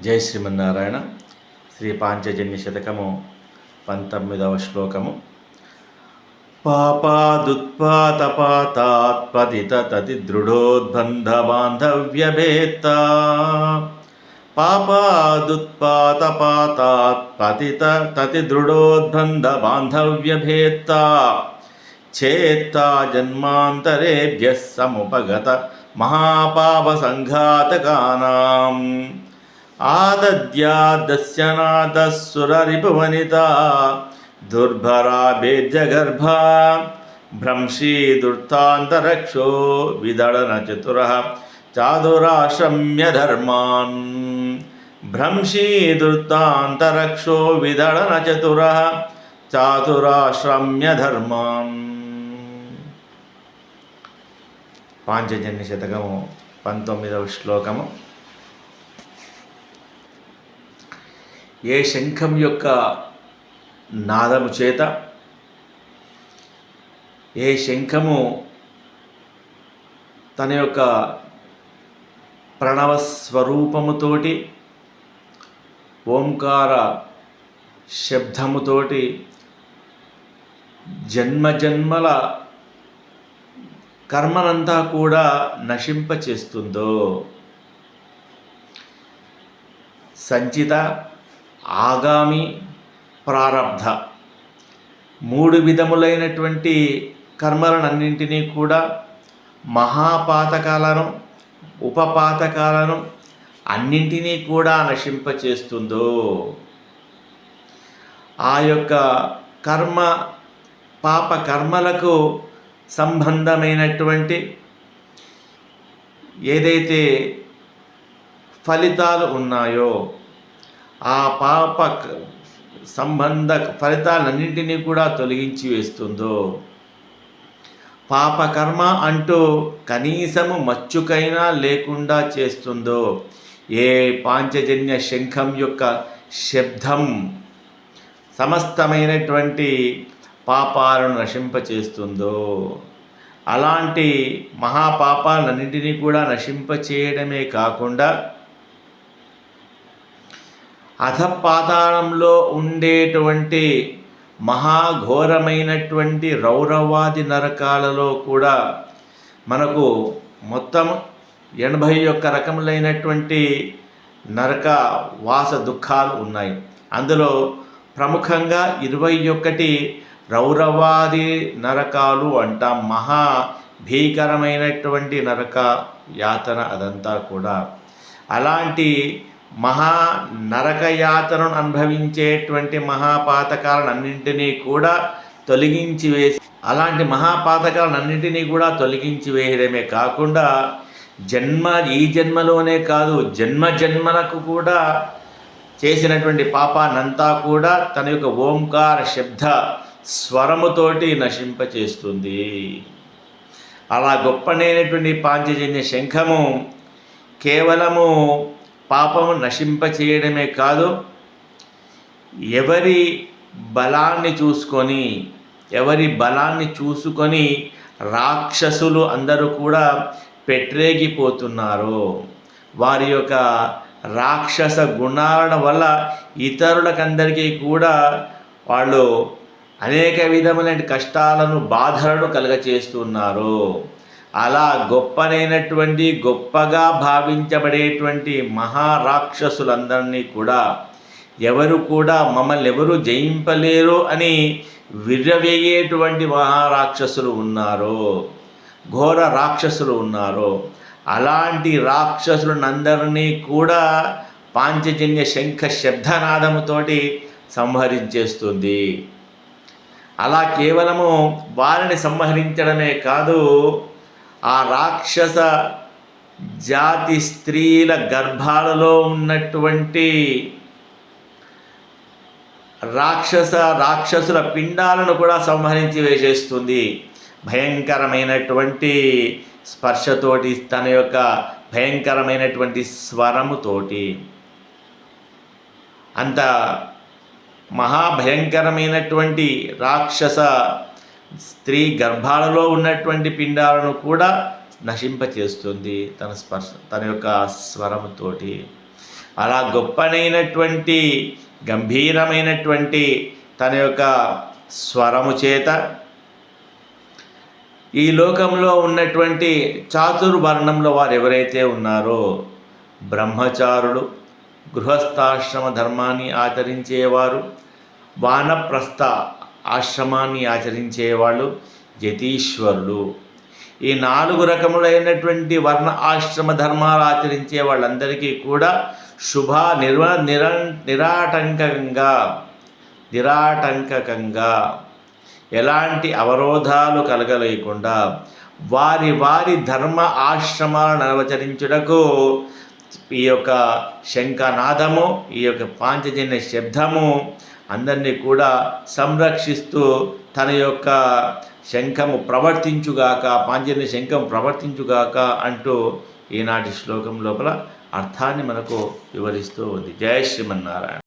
జై శ్రీమన్నారాయణ. శ్రీ పాంచజన్య శతకము పంతొమ్మిదవ శ్లోకము. పాపాదుత్పాతపాతాత్పతిత తతి దృఢోద్బంధ బాంధవ్యభేత్త పాపాదుత్పాతపాతాత్పతిత తతి దృఢోద్బంధ బాంధవ్యభేత్త చేత్త జన్మాంతరేభ్య సముపగత మహాపాప సంఘాతకానాం. మహాపాపసంఘాతకానాం ఆదద్యాదస్యనాదస్సురరిపువనితా దుర్భరా భేద్యగర్భా భ్రంశీ దుర్తాంతరక్షో విదళన చతుర చాదురాశ్రమ్య ధర్మాన్ భ్రంశీ దుర్తాంతరక్షో విదళన చతుర చాతురాశ్రమ్య ధర్మాన్ పాంచజన్య శతకము పంతొమ్మిదవ శ్లోకము. ఏ శంఖం యొక్క నాదము చేత ఏ శంఖము తన యొక్క ప్రణవ స్వరూపముతోటి ఓంకార శబ్దముతోటి జన్మజన్మల కర్మనంతా కూడా నశింపచేస్తుందో. సంచిత ఆగామి ప్రారబ్ధ. మూడు విధములైనటువంటి కర్మలనన్నింటినీ కూడా మహాపాతకాలను ఉపపాతకాలను అన్నింటినీ కూడా నశింపచేస్తుందో. ఆ యొక్క కర్మ పాప కర్మలకు సంబంధమైనటువంటి ఏదైతే ఫలితాలు ఉన్నాయో ఆ పాప సంబంధ ఫలితాలన్నింటినీ కూడా తొలగించి వేస్తుందో. పాపకర్మ అంటూ కనీసము మచ్చుకైనా లేకుండా చేస్తుందో. ఏ పాంచజన్య శంఖం యొక్క శబ్దం సమస్తమైనటువంటి పాపాలను నశింపచేస్తుందో. అలాంటి మహాపాపాలన్నింటినీ కూడా నశింపచేయడమే కాకుండా అధపాతాళంలో ఉండేటువంటి మహాఘోరమైనటువంటి రౌరవాది నరకాలలో కూడా మనకు మొత్తం ఎనభై ఒక్క రకములైనటువంటి నరక వాస దుఃఖాలు ఉన్నాయి. అందులో ప్రముఖంగా ఇరవై ఒకటి రౌరవాది నరకాలు అంటాం. మహా భీకరమైనటువంటి నరక యాతన అదంతా కూడా. అలాంటి మహా నరక అనుభవించేటువంటి మహాపాతకాలను అన్నింటినీ కూడా తొలగించి వేసి అలాంటి మహాపాతకాలను అన్నింటినీ కూడా తొలగించి వేయడమే కాకుండా జన్మ ఈ జన్మలోనే కాదు జన్మ జన్మలకు కూడా చేసినటువంటి పాపానంతా కూడా తన యొక్క ఓంకార శబ్ద స్వరముతోటి నశింపచేస్తుంది. అలా గొప్పనైనటువంటి పాంచజన్య శంఖము కేవలము పాపము నశింపచేయడమే కాదు ఎవరి బలాన్ని చూసుకొని ఎవరి బలాన్ని చూసుకొని రాక్షసులు అందరూ కూడా పెట్టరేగిపోతున్నారు వారి యొక్క రాక్షస గుణాల వల్ల ఇతరులకందరికీ కూడా వాళ్ళు అనేక విధములైన కష్టాలను బాధలను కలుగచేస్తున్నారు. అలా గొప్పనైనటువంటి గొప్పగా భావించబడేటువంటి మహారాక్షసులందరినీ కూడా ఎవరు కూడా మమ్మల్ని ఎవరు జయింపలేరు అని విర్రవేయేటువంటి మహారాక్షసులు ఉన్నారు ఘోర రాక్షసులు ఉన్నారు అలాంటి రాక్షసులనందరినీ కూడా పాంచజన్య శంఖ శబ్దనాదముతోటి సంహరించేస్తుంది. అలా కేవలము వారిని సంహరించడమే కాదు ఆ రాక్షస జాతి స్త్రీల గర్భాలలో ఉన్నటువంటి రాక్షస రాక్షసుల పిండాలను కూడా సంహరించి వేసేస్తుంది. భయంకరమైనటువంటి స్పర్శతోటి తన యొక్క భయంకరమైనటువంటి స్వరముతోటి. అంత మహాభయంకరమైనటువంటి రాక్షస స్త్రీ గర్భాలలో ఉన్నటువంటి పిండాలను కూడా నశింపచేస్తుంది తన స్పర్శ తన యొక్క స్వరముతోటి. అలా గొప్పనైనటువంటి గంభీరమైనటువంటి తన యొక్క స్వరము చేత ఈ లోకంలో ఉన్నటువంటి చాతుర్వర్ణంలో వారు ఎవరైతే ఉన్నారో బ్రహ్మచారులు గృహస్థాశ్రమ ధర్మాన్ని ఆచరించేవారు వానప్రస్థ ఆశ్రమాన్ని ఆచరించేవాళ్ళు యతీశ్వరులు. ఈ నాలుగు రకములైనటువంటి వర్ణ ఆశ్రమ ధర్మాలు ఆచరించే వాళ్ళందరికీ కూడా శుభ నిర్వ నిర నిరాటంకంగా నిరాటంకకంగా ఎలాంటి అవరోధాలు కలగలేకుండా వారి వారి ధర్మ ఆశ్రమాలను నిర్వచరించుటకు ఈ యొక్క శంఖనాదము ఈ యొక్క పాంచజన్య శబ్దము అందరినీ కూడా సంరక్షిస్తూ తన యొక్క శంఖము ప్రవర్తించుగాక పాంజన్య శంఖం ప్రవర్తించుగాక అంటూ ఈనాటి శ్లోకం లోపల అర్థాన్ని మనకు వివరిస్తూ ఉంది. జయ శ్రీమన్నారాయణ.